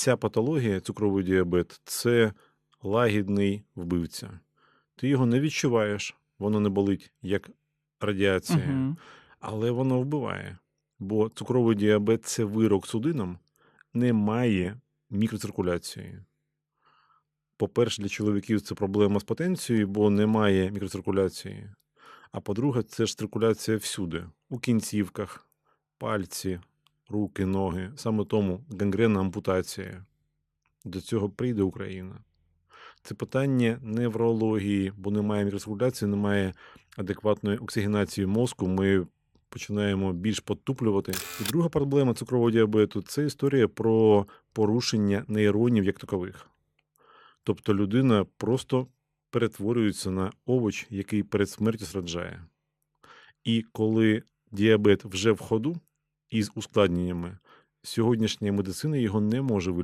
ця патологія, цукровий діабет, це лагідний вбивця. Ти його не відчуваєш, воно не болить, як радіація, Мгм. але воно вбиває. Бо цукровий діабет це вирок судинам, немає мікроциркуляції. По-перше, для чоловіків це проблема з потенцією, бо немає мікроциркуляції. А по-друге, це ж циркуляція всюди, у кінцівках, пальці, руки, ноги. Саме тому гангрена ампутація. До цього прийде Україна. Це питання неврології, бо немає мікроциркуляції, немає адекватної оксигенації мозку. Ми починаємо більш потуплювати. І друга проблема цукрового діабету це історія про порушення нейронів як такових. Тобто людина просто перетворюється на овоч, який перед смертю страждає. І коли діабет вже в ходу із ускладненнями, сьогоднішня медицина його не може вилікувати.